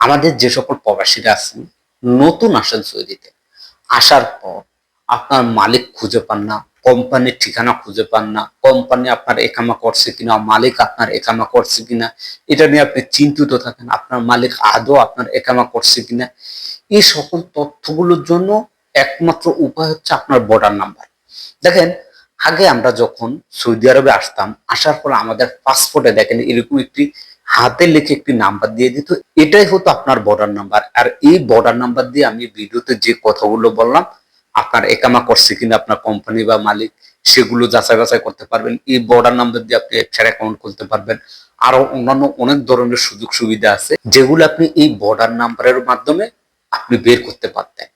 আমাদের যে সকল প্রবাসীরা আছেন নতুন আসেন সৌদিতে। আসার পর আপনার মালিক খুঁজে পান না, কোম্পানির ঠিকানা খুঁজে পান না, কোম্পানি আপনার একামা করছে কিনা, মালিক আপনার একামা করছে কিনা, এটা নিয়ে আপনি চিন্তিত থাকেন, আপনার মালিক আদৌ আপনার একামা করছে কিনা। এই সকল তথ্যগুলোর জন্য একমাত্র উপায় হচ্ছে আপনার বর্ডার নাম্বার দেখেন আগে আমরা যখন সৌদি আরবে আসতাম, আসার পর আমাদের পাসপোর্টে দেখেন এরকম একটি হাতে লিখে একটি নাম্বার দিয়ে দিত। এটাই হতো আপনার বর্ডার নাম্বার আর এই বর্ডার নাম্বার দিয়ে আমি ভিডিওতে যে কথাগুলো বললাম, আপনার একামা করছে কিনা আপনার কোম্পানি বা মালিক, সেগুলো যাচাই বাছাই করতে পারবেন। এই বর্ডার নাম্বার দিয়ে আপনি এক্সট্রা অ্যাকাউন্ট খুলতে পারবেন। আরও অন্যান্য অনেক ধরনের সুযোগ সুবিধা আছে, যেগুলো আপনি এই বর্ডার নাম্বারের মাধ্যমে আপনি বের করতে পারতেন।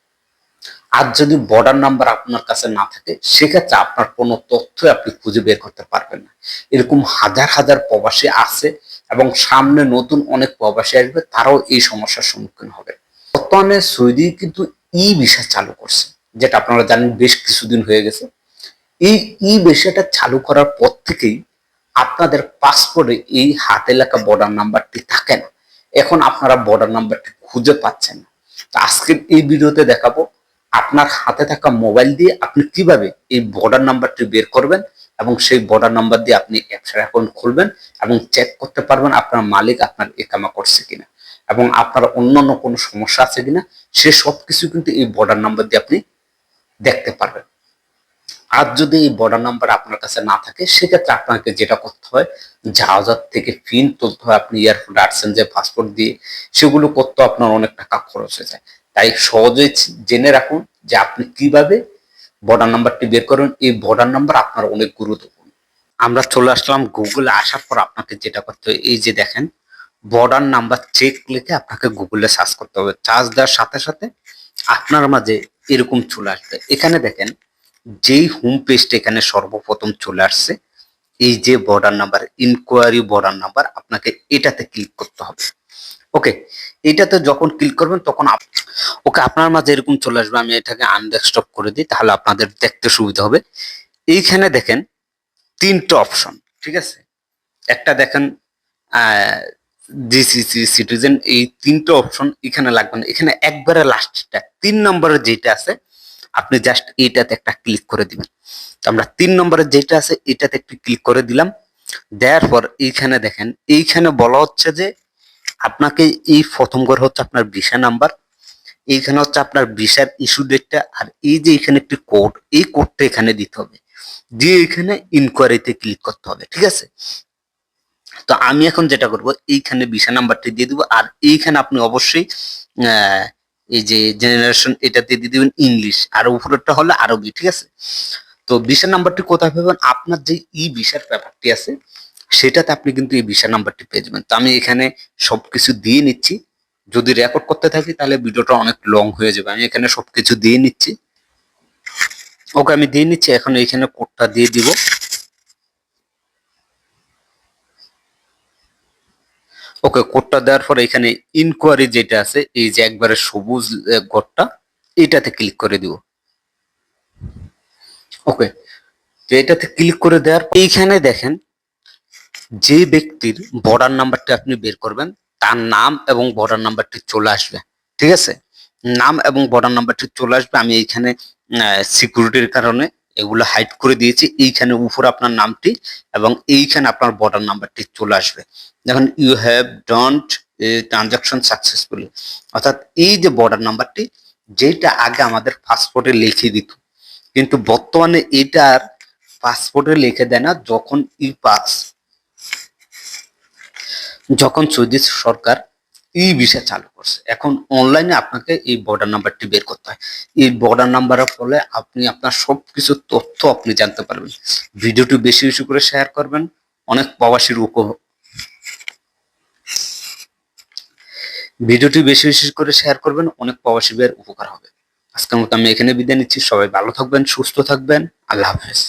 আর যদি বর্ডার নাম্বার আপনার কাছে না থাকে, সেক্ষেত্রে আপনার কোনো তথ্য আপনি খুঁজে বের করতে পারবেন না। এরকম হাজার হাজার প্রবাসী আছে এবং সামনে নতুন অনেক প্রবাসী আসবে, তারাও এই সমস্যার সম্মুখীন হবে। বর্তমানে সৌদি কিন্তু ই ভিসা চালু করছে, যেটা আপনারা জানেন বেশ কিছুদিন হয়ে গেছে। এই ই ভিসাটা চালু করার পর থেকেই আপনাদের পাসপোর্টে এই হাতে এলাকা বর্ডার নাম্বারটি থাকে না। এখন আপনারা বর্ডার নাম্বারটি খুঁজে পাচ্ছেন না। আজকের এই ভিডিওতে দেখাবো আপনার হাতে থাকা মোবাইল দিয়ে আপনি কীভাবে এই বর্ডার নাম্বারটি বের করবেন এবং সেই বর্ডার নাম্বার দিয়ে আপনি অ্যাপসের অ্যাকাউন্ট খুলবেন এবং চেক করতে পারবেন আপনার মালিক আপনার একামা করছে কিনা এবং আপনার অন্যান্য কোনো সমস্যা আছে কিনা, সে সব কিছু কিন্তু এই বর্ডার নাম্বার দিয়ে আপনি দেখতে পারবেন। আর যদি এই বর্ডার নাম্বার আপনার কাছে না থাকে, সেক্ষেত্রে আপনাকে যেটা করতে হয় জাহাজার থেকে ফিন তুলতে হয়। আপনি এয়ারপোর্টে আসছেন যে পাসপোর্ট দিয়ে সেগুলো করতে আপনার অনেক টাকা খরচ হয়ে যায়। তাই সহজে জেনে রাখুন যে আপনি কীভাবে বর্ডার নাম্বারটি বের করেন। এই বর্ডার নাম্বার আপনার অনেক গুরুত্বপূর্ণ। আমরা চলে আসলাম গুগলে আসার পর আপনাকে যেটা করতে হবে, এই যে দেখেন বর্ডার নাম্বার চেক লিখে আপনাকে গুগলে সার্চ করতে হবে। চার্জ দেওয়ার সাথে সাথে আপনার মাঝে এরকম চলে আসবে। এখানে দেখেন, যেই হোম পেজটা এখানে সর্বপ্রথম চলে আসছে, এই যে border number inquiry border number আপনাকে এটাতে ক্লিক করতে হবে। ওকে এটাতে যখন ক্লিক করবেন তখন ওকে আপনার মাঝে এরকম চলে আসবে, আমি এটাকে আনডেস্কটপ করে দিই, তাহলে আপনাদের দেখতে সুবিধা হবে। এইখানে দেখেন তিনটা অপশন ঠিক আছে? একটা দেখেন জিসিসি সিটিজেন এই তিনটা অপশন এখানে লাগবে না। এখানে একবারে লাস্টটা তিন নম্বরে যেটা আছে, আপনি জাস্ট এইটাতে একটা ক্লিক করে দিবেন। তো আমরা তিন নম্বরে যেটা আছে, এটাতে একটু ক্লিক করে দিলাম। দেওয়ার পর এইখানে দেখেন, এইখানে বলা হচ্ছে যে আপনাকে এই প্রথম করে হচ্ছে আপনার ভিসা নাম্বার। এইখানে হচ্ছে আপনার ভিসার ইস্যু ডেটটা আর এই যে এখানে একটি কোড এই কোডটা এখানে দিতে হবে। দিয়ে এখানে ইনকোয়ারিতে ক্লিক করতে হবে, ঠিক আছে? তো আমি এখন যেটা করব, এইখানে ভিসা নাম্বারটি দিয়ে দিব আর এইখানে আপনি অবশ্যই এই যে জেনারেশন এটাতে দিয়ে দিবেন ইংলিশ আর উপরেরটা হলো আরবি, ঠিক আছে? তো ভিসা নাম্বারটি কোথায় পাবেন? আপনার যে ই ভিসার ব্যাপারটি আছে সেটাতে আপনি কিন্তু এই ভিসা নাম্বারটি পেয়ে যাবেন। তো আমি এখানে সবকিছু দিয়ে নিচ্ছি। যদি রেকর্ড করতে থাকি, তাহলে ভিডিওটা অনেক লং হয়ে যাবে। আমি এখানে সবকিছু দিয়ে নিচ্ছি। ওকে, আমি দিয়ে নিচ্ছি। এখন এইখানে কোডটা দিয়ে দিব। ওকে কোডটা দেওয়ার পর এখানে ইনকোয়ারি যেটা আছে, এই যে একবারে সবুজ ঘরটা এটাতে ক্লিক করে দিব। ওকে, তো এটাতে ক্লিক করে দেওয়ার এইখানে দেখেন যে ব্যক্তির বর্ডার নাম্বারটি আপনি বের করবেন, তার নাম এবং বর্ডার নাম্বারটি চলে আসবে, ঠিক আছে? নাম এবং বর্ডার নাম্বারটি চলে আসবে, আমি এইখানে সিকিউরিটির কারণে এগুলো হাইড করে দিয়েছি, এইখানে উপরে আপনার নামটি এবং এইখানে আপনার বর্ডার নাম্বারটি চলে আসবে। দেখুন you have done transaction successfully অর্থাৎ এই যে বর্ডার নাম্বারটি যেটা আগে আমাদের পাসপোর্টে লিখে দিত, কিন্তু বর্তমানে এটার পাসপোর্টে লিখে দেয় না, যখন ই পাস যখন সৌদি সরকার ই ভিসা চালু করছে, এখন অনলাইনে আপনাকে এই বর্ডার নাম্বারটি বের করতে হয়। এই বর্ডার নাম্বারের ফলে আপনি আপনার সবকিছু তথ্য আপনি জানতে পারবেন। ভিডিওটি বেশি বেশি করে শেয়ার করবেন, অনেক প্রবাসীর উপ ভিডিওটি বেশি বেশি করে শেয়ার করবেন, অনেক প্রবাসীদের উপকার হবে। আজকের মতো আমি এখানে বিদায় নিচ্ছি, সবাই ভালো থাকবেন, সুস্থ থাকবেন, আল্লাহ হাফেজ।